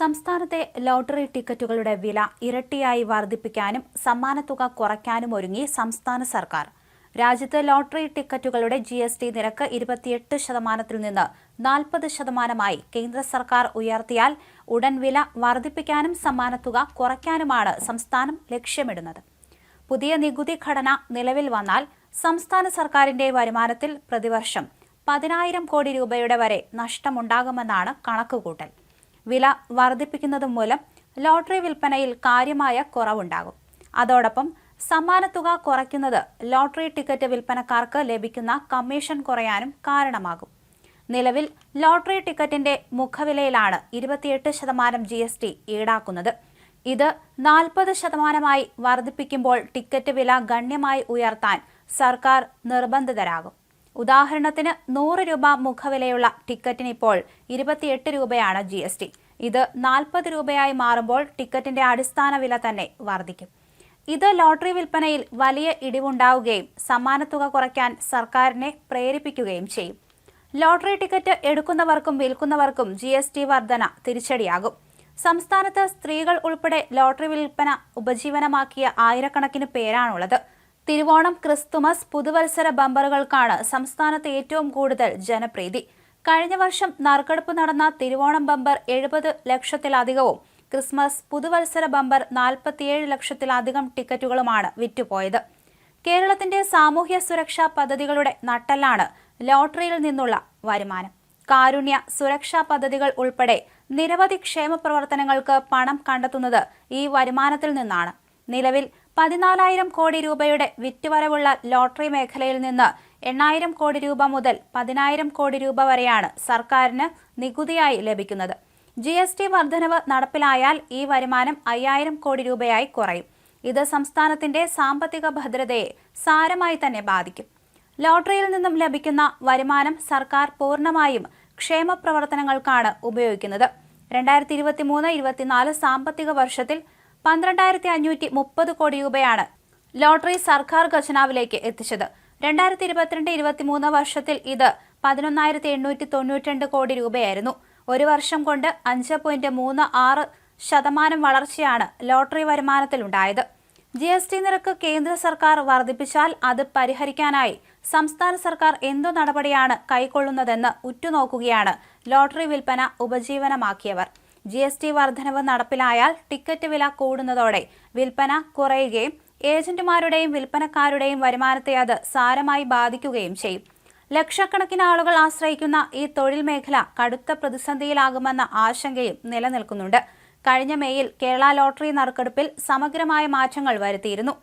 സംസ്ഥാനത്തെ ലോട്ടറി ടിക്കറ്റുകളുടെ വില ഇരട്ടിയായി വർദ്ധിപ്പിക്കാനും സമ്മാനത്തുക കുറയ്ക്കാനും ഒരുങ്ങി സംസ്ഥാന സർക്കാർ. രാജ്യത്ത് ലോട്ടറി ടിക്കറ്റുകളുടെ ജി എസ് ടി നിരക്ക് ഇരുപത്തിയെട്ട് ശതമാനത്തിൽ നിന്ന് നാൽപ്പത് ശതമാനമായി കേന്ദ്ര സർക്കാർ ഉയർത്തിയാൽ ഉടൻ വില വർദ്ധിപ്പിക്കാനും സമ്മാനത്തുക കുറയ്ക്കാനുമാണ് സംസ്ഥാനം ലക്ഷ്യമിടുന്നത്. പുതിയ നികുതി ഘടന നിലവിൽ വന്നാൽ സംസ്ഥാന സർക്കാരിന്റെ വരുമാനത്തിൽ പ്രതിവർഷം പതിനായിരം കോടി രൂപയുടെ വരെ നഷ്ടമുണ്ടാകുമെന്നാണ് കണക്കുകൂട്ടൽ. വില വർദ്ധിപ്പിക്കുന്നത് മൂലം ലോട്ടറി വിൽപ്പനയിൽ കാര്യമായ കുറവുണ്ടാകും. അതോടൊപ്പം സമ്മാന തുക കുറയ്ക്കുന്നത് ലോട്ടറി ടിക്കറ്റ് വിൽപ്പനക്കാർക്ക് ലഭിക്കുന്ന കമ്മീഷൻ കുറയാനും കാരണമാകും. നിലവിൽ ലോട്ടറി ടിക്കറ്റിന്റെ മുഖവിലയിലാണ് ഇരുപത്തിയെട്ട് ശതമാനം ജി എസ് ടി ഈടാക്കുന്നത്. ഇത് നാൽപ്പത് ശതമാനമായി വർദ്ധിപ്പിക്കുമ്പോൾ ടിക്കറ്റ് വില ഗണ്യമായി ഉയർത്താൻ സർക്കാർ നിർബന്ധിതരാകും. ഉദാഹരണത്തിന് നൂറ് രൂപ മുഖവിലയുള്ള ടിക്കറ്റിന് ഇപ്പോൾ ഇരുപത്തിയെട്ട് രൂപയാണ് ജി എസ് ടി. ഇത് നാൽപ്പത് രൂപയായി മാറുമ്പോൾ ടിക്കറ്റിന്റെ അടിസ്ഥാന വില തന്നെ വർദ്ധിക്കും. ഇത് ലോട്ടറി വിൽപ്പനയിൽ വലിയ ഇടിവുണ്ടാവുകയും സമ്മാനത്തുക കുറയ്ക്കാൻ സർക്കാരിനെ പ്രേരിപ്പിക്കുകയും ചെയ്യും. ലോട്ടറി ടിക്കറ്റ് എടുക്കുന്നവർക്കും വിൽക്കുന്നവർക്കും ജി എസ് ടി വർധന തിരിച്ചടിയാകും. സംസ്ഥാനത്ത് സ്ത്രീകൾ ഉൾപ്പെടെ ലോട്ടറി വിൽപ്പന ഉപജീവനമാക്കിയ ആയിരക്കണക്കിന് പേരാണുള്ളത്. തിരുവോണം ക്രിസ്തുമസ് പുതുവത്സര ബമ്പറുകൾക്കാണ് സംസ്ഥാനത്ത് ഏറ്റവും കൂടുതൽ ജനപ്രീതി. കഴിഞ്ഞ വർഷം നറുക്കെടുപ്പ് നടന്ന തിരുവോണം ബമ്പർ എഴുപത് ലക്ഷത്തിലധികവും ക്രിസ്മസ് പുതുവത്സര ബമ്പർ നാൽപ്പത്തിയേഴ് ലക്ഷത്തിലധികം ടിക്കറ്റുകളുമാണ് വിറ്റുപോയത്. കേരളത്തിന്റെ സാമൂഹ്യ സുരക്ഷാ പദ്ധതികളുടെ നട്ടെല്ലാണ് ലോട്ടറിയിൽ നിന്നുള്ള വരുമാനം. കാരുണ്യ സുരക്ഷാ പദ്ധതികൾ ഉൾപ്പെടെ നിരവധി ക്ഷേമ പ്രവർത്തനങ്ങൾക്ക് പണം കണ്ടെത്തുന്നത് ഈ വരുമാനത്തിൽ നിന്നാണ്. നിലവിൽ പതിനാലായിരം കോടി രൂപയുടെ വിറ്റുവരവുള്ള ലോട്ടറി മേഖലയിൽ നിന്ന് എണ്ണായിരം കോടി രൂപ മുതൽ പതിനായിരം കോടി രൂപ വരെയാണ് സർക്കാരിന് നികുതിയായി ലഭിക്കുന്നത്. ജി എസ് ടി വർധനവ് നടപ്പിലായാൽ ഈ വരുമാനം അയ്യായിരം കോടി രൂപയായി കുറയും. ഇത് സംസ്ഥാനത്തിന്റെ സാമ്പത്തിക ഭദ്രതയെ സാരമായി തന്നെ ബാധിക്കും. ലോട്ടറിയിൽ നിന്നും ലഭിക്കുന്ന വരുമാനം സർക്കാർ പൂർണമായും ക്ഷേമ പ്രവർത്തനങ്ങൾക്കാണ് ഉപയോഗിക്കുന്നത്. രണ്ടായിരത്തി ഇരുപത്തി മൂന്ന് ഇരുപത്തിനാല് സാമ്പത്തിക വർഷത്തിൽ പന്ത്രണ്ടായിരത്തി അഞ്ഞൂറ്റി മുപ്പത് കോടി രൂപയാണ് ലോട്ടറി സർക്കാർ ഖജനാവിലേക്ക് എത്തിച്ചത്. രണ്ടായിരത്തി ഇരുപത്തിരണ്ട് ഇരുപത്തിമൂന്ന് വർഷത്തിൽ ഇത് പതിനൊന്നായിരത്തി എണ്ണൂറ്റി തൊണ്ണൂറ്റിരണ്ട് കോടി രൂപയായിരുന്നു. ഒരു വർഷം കൊണ്ട് അഞ്ച് പോയിന്റ് മൂന്ന് ആറ് ശതമാനം വളർച്ചയാണ് ലോട്ടറി വരുമാനത്തിലുണ്ടായത്. ജി എസ് ടി നിരക്ക് കേന്ദ്ര സർക്കാർ വർദ്ധിപ്പിച്ചാൽ അത് പരിഹരിക്കാനായി സംസ്ഥാന സർക്കാർ എന്തു നടപടിയാണ് കൈക്കൊള്ളുന്നതെന്ന് ഉറ്റുനോക്കുകയാണ് ലോട്ടറി വിൽപ്പന ഉപജീവനമാക്കിയവർ. ജി എസ് ടി വർധനവ് നടപ്പിലായാൽ ടിക്കറ്റ് വില കൂടുന്നതോടെ വിൽപ്പന കുറയുകയും ഏജന്റുമാരുടെയും വിൽപ്പനക്കാരുടെയും വരുമാനത്തെ അത് സാരമായി ബാധിക്കുകയും ചെയ്യും. ലക്ഷക്കണക്കിന് ആളുകൾ ആശ്രയിക്കുന്ന ഈ തൊഴിൽ മേഖല കടുത്ത പ്രതിസന്ധിയിലാകുമെന്ന ആശങ്കയും നിലനിൽക്കുന്നുണ്ട്. കഴിഞ്ഞ മേയിൽ കേരള ലോട്ടറി നറുക്കെടുപ്പിൽ സമഗ്രമായ മാറ്റങ്ങൾ വരുത്തിയിരുന്നു.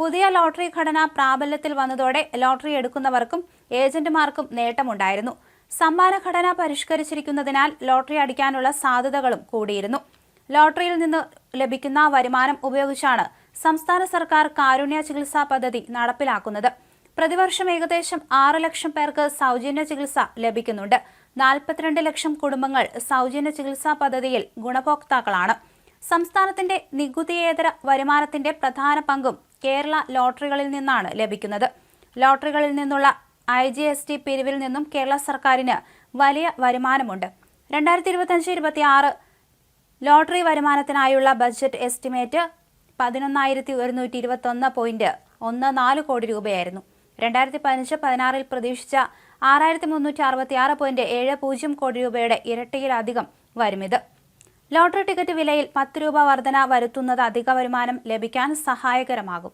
പുതിയ ലോട്ടറി ഘടന പ്രാബല്യത്തിൽ വന്നതോടെ ലോട്ടറി എടുക്കുന്നവർക്കും ഏജന്റുമാർക്കും നേട്ടമുണ്ടായിരുന്നു. സമ്മാന ഘടന പരിഷ്കരിച്ചിരിക്കുന്നതിനാൽ ലോട്ടറി അടിക്കാനുള്ള സാധ്യതകളും കൂടിയിരുന്നു. ലോട്ടറിയിൽ നിന്ന് ലഭിക്കുന്ന വരുമാനം ഉപയോഗിച്ചാണ് സംസ്ഥാന സർക്കാർ കാരുണ്യ ചികിത്സാ പദ്ധതി നടപ്പിലാക്കുന്നത്. പ്രതിവർഷം ഏകദേശം ആറ് ലക്ഷം പേർക്ക് സൗജന്യ ചികിത്സ ലഭിക്കുന്നുണ്ട്. നാൽപ്പത്തിരണ്ട് ലക്ഷം കുടുംബങ്ങൾ സൗജന്യ ചികിത്സാ പദ്ധതിയിൽ ഗുണഭോക്താക്കളാണ്. സംസ്ഥാനത്തിന്റെ നികുതിയേതര വരുമാനത്തിന്റെ പ്രധാന പങ്കും കേരള ലോട്ടറികളിൽ നിന്നാണ് ലഭിക്കുന്നത്. ലോട്ടറികളിൽ നിന്നുള്ള ഐ ജി എസ് ടി പിരിവിൽ നിന്നും കേരള സർക്കാരിന് വലിയ വരുമാനമുണ്ട്. രണ്ടായിരത്തി ഇരുപത്തഞ്ച് ഇരുപത്തി ആറ് ലോട്ടറി വരുമാനത്തിനായുള്ള ബഡ്ജറ്റ് എസ്റ്റിമേറ്റ് പതിനൊന്നായിരത്തി ഒരുന്നൂറ്റി ഇരുപത്തൊന്ന് പോയിന്റ് ഒന്ന് നാല് കോടി രൂപയായിരുന്നു. രണ്ടായിരത്തി പതിനഞ്ച് പതിനാറിൽ പ്രതീക്ഷിച്ച ആറായിരത്തി മുന്നൂറ്റി അറുപത്തി ആറ് പോയിന്റ് ഏഴ് പൂജ്യം കോടി രൂപയുടെ ഇരട്ടിയിലധികം വരും ഇത് ലോട്ടറി ടിക്കറ്റ് വിലയിൽ പത്ത് രൂപ വർധന വരുത്തുന്നത് അധിക വരുമാനം ലഭിക്കാൻ സഹായകരമാകും.